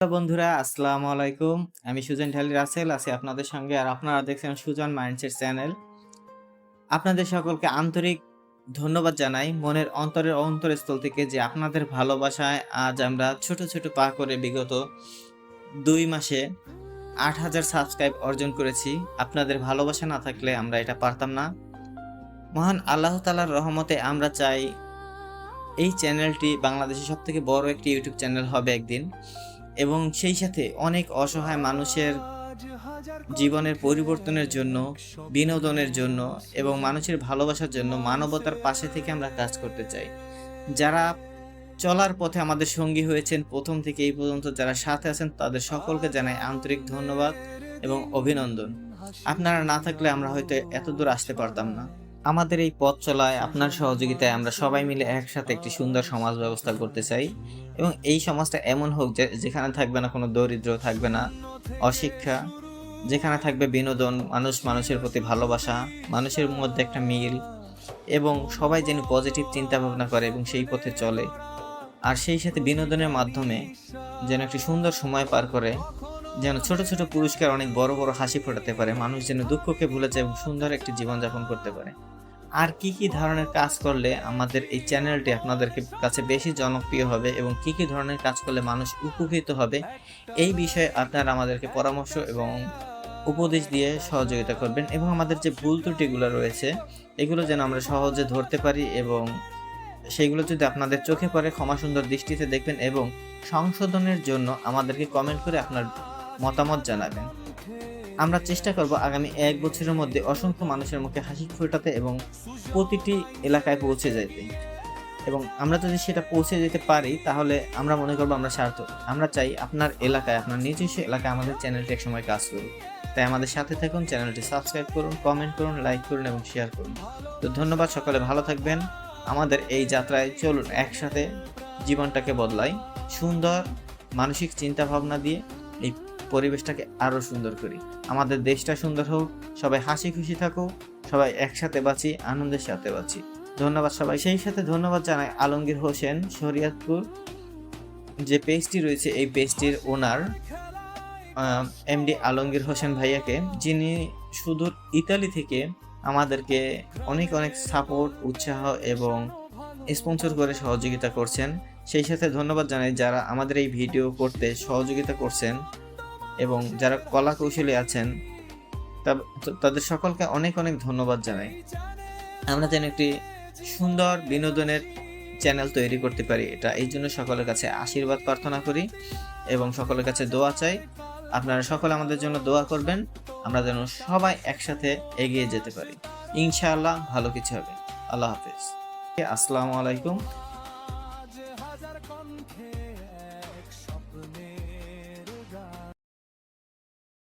বন্ধুরা, আসসালামু আলাইকুম। আমি সুজন ঢালি রাসেল, আছি আপনাদের সঙ্গে আর আপনারা দেখছেন সুজন মাইন্ডসেট চ্যানেল। আপনাদের সকলকে আন্তরিক ধন্যবাদ জানাই। মনের অন্তরের অন্তরস্থল থেকে যে আপনাদের ভালোবাসায় আজ আমরা ছোট ছোট পা করে বিগত দুই মাসে আট হাজার সাবস্ক্রাইব অর্জন করেছি। আপনাদের ভালোবাসা না থাকলে আমরা এটা পারতাম না। মহান আল্লাহ তালার রহমতে আমরা চাই এই চ্যানেলটি বাংলাদেশের সবথেকে বড় একটি ইউটিউব চ্যানেল হবে একদিন। এবং সেই সাথে অনেক অসহায় মানুষের জীবনের পরিবর্তনের জন্য, বিনোদনের জন্য এবং মানুষের ভালোবাসার জন্য মানবতার পাশে থেকে আমরা কাজ করতে চাই। যারা চলার পথে আমাদের সঙ্গী হয়েছেন, প্রথম থেকে এই পর্যন্ত যারা সাথে আছেন, তাদের সকলকে জানাই আন্তরিক ধন্যবাদ এবং অভিনন্দন। আপনারা না থাকলে আমরা হয়তো এত দূর আসতে পারতাম না। আমাদের এই পথ চলায়, আপনার সহযোগিতায় আমরা সবাই মিলে একসাথে একটি সুন্দর সমাজ ব্যবস্থা করতে চাই এবং এই সমাজটা এমন হোক যে যেখানে থাকবে না, কোনো দরিদ্র থাকবে না, অশিক্ষা, যেখানে থাকবে বিনোদন, মানুষ মানুষের প্রতি ভালোবাসা, মানুষের মধ্যে একটা মিল এবং সবাই যেন পজিটিভ চিন্তা ভাবনা করে এবং সেই পথে চলে। আর সেই সাথে বিনোদনের মাধ্যমে যেন একটি সুন্দর সময় পার করে, যেন ছোট ছোট পুরস্কার অনেক বড় বড় হাসি ফোটাতে পারে, মানুষ যেন দুঃখকে ভুলে যায় এবং সুন্দর একটি জীবনযাপন করতে পারে। আর কি কি ধরনের কাজ করলে আমাদের এই চ্যানেলটি আপনাদেরকে কাছে বেশি জনপ্রিয় হবে এবং কি কি ধরনের কাজ করলে মানুষ উপকৃত হবে, এই বিষয়ে আপনারা আমাদেরকে পরামর্শ এবং উপদেশ দিয়ে সহযোগিতা করবেন এবং আমাদের যে ভুল ত্রুটিগুলো রয়েছে, এগুলো যেন আমরা সহজে ধরতে পারি এবং সেইগুলো যদি আপনাদের চোখে পড়ে, ক্ষমা সুন্দর দৃষ্টিতে দেখবেন এবং সংশোধনের জন্য আমাদেরকে কমেন্ট করে আপনার মতামত জানাবেন। আমরা চেষ্টা করব আগামী এক বছরের মধ্যে অসংখ্য মানুষের মুখে হাসি ফোটাতে এবং প্রতিটি এলাকায় পৌঁছে যেতে এবং আমরা যদি সেটা পৌঁছে যেতে পারি, তাহলে আমরা মনে করব আমরা সার্থক। আমরা চাই আপনার এলাকায়, আপনার নিজস্ব এলাকায় আমাদের চ্যানেলটি এক সময় কাজ করুক। তাই আমাদের সাথে থাকুন, চ্যানেলটি সাবস্ক্রাইব করুন, কমেন্ট করুন, লাইক করুন এবং শেয়ার করুন। তো ধন্যবাদ সকালে, ভালো থাকবেন। আমাদের এই যাত্রায় চলুন একসাথে জীবনটাকে বদলাই। সুন্দর মানসিক চিন্তা ভাবনা দিয়ে এই পরিবেশটাকে আরও সুন্দর করি। আমাদের দেশটা সুন্দর হোক, সবাই হাসি খুশি থাকুক, সবাই একসাথে বাঁচি, আনন্দের সাথে বাঁচি। ধন্যবাদ সবাই। সেই সাথে ধন্যবাদ জানাই আলমগীর হোসেন, শরিয়াতপুর। যে পেজটি রয়েছে, এই পেজটির ওনার এমডি আলমগীর হোসেন ভাইয়াকে, যিনি সুদূর ইতালি থেকে আমাদেরকে অনেক অনেক সাপোর্ট উৎসাহ এবং স্পন্সর করে সহযোগিতা করছেন। সেই সাথে ধন্যবাদ জানাই যারা আমাদের এই ভিডিও করতে সহযোগিতা করছেন। এবং যারা কলা কৌশলী আছেন তাদের সকলকে অনেক অনেক ধন্যবাদ জানাই। আমরা যেন একটি সুন্দর বিনোদনের চ্যানেল তৈরি করতে পারি, এটা এই জন্য সকলের কাছে আশীর্বাদ প্রার্থনা করি এবং সকলের কাছে দোয়া চাই। আপনারা সকলে আমাদের জন্য দোয়া করবেন, আমরা যেন সবাই একসাথে এগিয়ে যেতে পারি। ইনশাআল্লাহ ভালো কিছু হবে। আল্লাহ হাফেজ। আসসালামু আলাইকুম।